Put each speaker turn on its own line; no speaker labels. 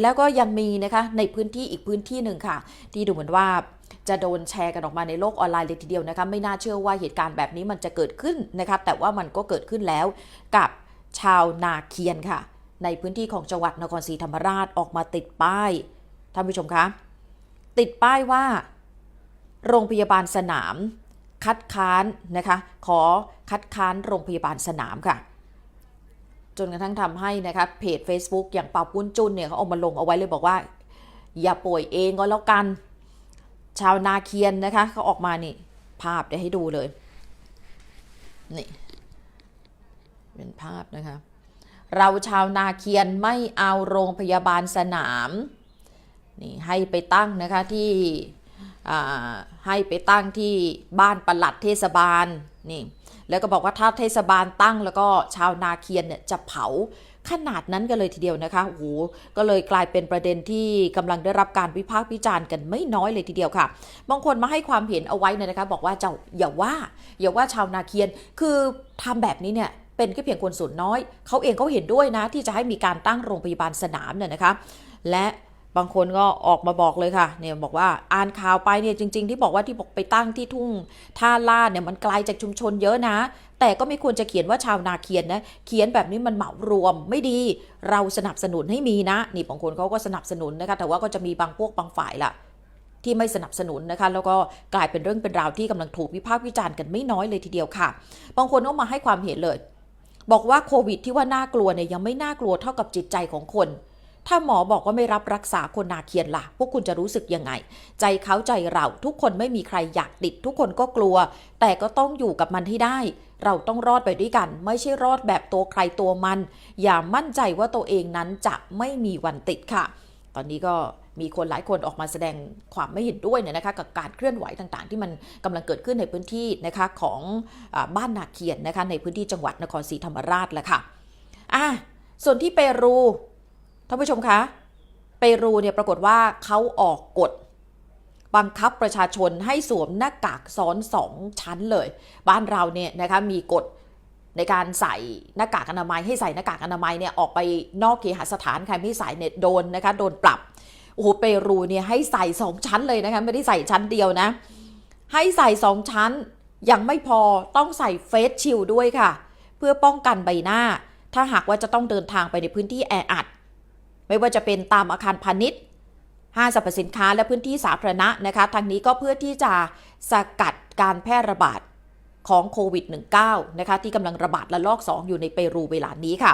แล้วก็ยังมีนะคะในพื้นที่อีกพื้นที่หนึ่งค่ะ ที่ดูเหมือนว่าจะโดนแชร์กันออกมาในโลกออนไลน์เลยทีเดียวนะคะไม่น่าเชื่อว่าเหตุการณ์แบบนี้มันจะเกิดขึ้นนะคะแต่ว่ามันก็เกิดขึ้นแล้วกับชาวนาเคียนค่ะ ในพื้นที่ของจังหวัดนครศรีธรรมราชออกมาติดป้ายท่านผู้ชมคะติดป้ายว่า โรงพยาบาลสนาม คัดค้านนะคะ ขอคัดค้านโรงพยาบาลสนามค่ะ จนกระทั่งทำให้นะคะเพจ Facebook อย่างเปาปุ้นจุนเนี่ยเขาเอามาลงเอาไว้เลยบอกว่า อย่าป่วยเองก็แล้วกัน ชาวนาเคียนนะคะเขาออกมานี่ภาพเดี๋ยวให้ดูเลย นี่ เป็นภาพนะคะ เราชาวนาเคียนไม่เอาโรงพยาบาลสนามนี่ให้ไปตั้งนะคะที่ให้ไปตั้งที่บ้านประหลัดเทศบาลนี่ แล้วก็บอกว่าถ้าเทศบาลตั้งแล้วก็ชาวนาเคียนเนี่ยจะเผาขนาดนั้นกันเลยทีเดียวนะคะโอ้โหก็เลยกลายเป็นประเด็นที่กำลังได้รับการวิพากษ์วิจารณ์กันไม่น้อยเลยทีเดียวค่ะ บางคนมาให้ความเห็นเอาไว้เนี่ยนะคะ บอกว่าเจ้าอย่าว่า อย่าว่าชาวนาเคียน คือทำแบบนี้เนี่ยเป็นแค่เพียงคนส่วนน้อย เขาเองเขาเห็นด้วยนะที่จะให้มีการตั้งโรงพยาบาลสนามเนี่ยนะคะ และ บางคนก็ออกมาบอกเลยค่ะเนี่ยบอกว่าอ่านข่าวไปเนี่ยจริง ๆ ที่บอกว่าที่บอกไปตั้งที่ทุ่งท่าลาดเนี่ยมันไกลจากชุมชนเยอะนะ แต่ก็ไม่ควรจะเขียนว่าชาวนาเคียนนะเขียนแบบนี้มันเหมารวมไม่ดี เราสนับสนุนให้มีนะ นี่บางคนเขาก็สนับสนุนนะคะแต่ว่าก็จะมีบางพวกบางฝ่ายล่ะที่ไม่สนับสนุนนะคะแล้วก็กลายเป็นเรื่องเป็นราวที่กำลังถูกวิพากษ์วิจารณ์กันไม่น้อยเลยทีเดียวค่ะ บางคนก็มาให้ความเห็นเลย บอกว่าโควิดที่ว่าน่ากลัวเนี่ยยังไม่น่ากลัวเท่ากับจิตใจของคน ถ้าหมอบอกว่าไม่รับรักษาคนนาเคียนล่ะ พวกคุณจะรู้สึกยังไง ใจเขาใจเราทุกคนไม่มีใครอยากติด ทุกคนก็กลัว แต่ก็ต้องอยู่กับมันให้ได้ เราต้องรอดไปด้วยกัน ไม่ใช่รอดแบบตัวใครตัวมัน อย่ามั่นใจว่าตัวเองนั้นจะไม่มีวันติดค่ะ ตอนนี้ก็มีคนหลายคนออกมาแสดงความไม่เห็นด้วยเนี่ยนะคะกับการเคลื่อนไหวต่างๆ ที่มันกำลังเกิดขึ้นในพื้นที่นะคะของอบ้านนาเคียนนะคะในพื้นที่จังหวัดนครศรีธรรมราชแหละค่ะอะส่วนที่เปรูานผู้ชมคะ เปรูเนี่ยปรากฏว่าเขาออกกฎบังคับประชาชนให้สวมหน้ากากซ้อนสองชั้นเลย บ้านเราเนี่ยนะคะมีกฎในการใส่หน้ากากอนามัยให้ใส่หน้ากากอนามัยเนี่ยออกไปนอกเคหสถานใครไม่ใส่เนี่ยโดนนะคะโดนปรับโอ้โหเปรูเนี่ยให้ใส่สองชั้นเลยนะคะไม่ได้ใส่ชั้นเดียวนะ ให้ใส่สองชั้นยังไม่พอต้องใส่เฟสชิลด์ด้วยค่ะ เพื่อป้องกันใบหน้า ถ้าหากว่าจะต้องเดินทางไปในพื้นที่แออัด ไม่ว่าจะเป็นตามอาคารพาณิชย์ห้างสรรพสินค้าและพื้นที่สาธารณะนะคะทางนี้ก็เพื่อที่จะสกัดการแพร่ระบาดของโควิด -19 นะคะที่กำลังระบาดระลอก 2 อยู่ในเปรูเวลานี้ค่ะ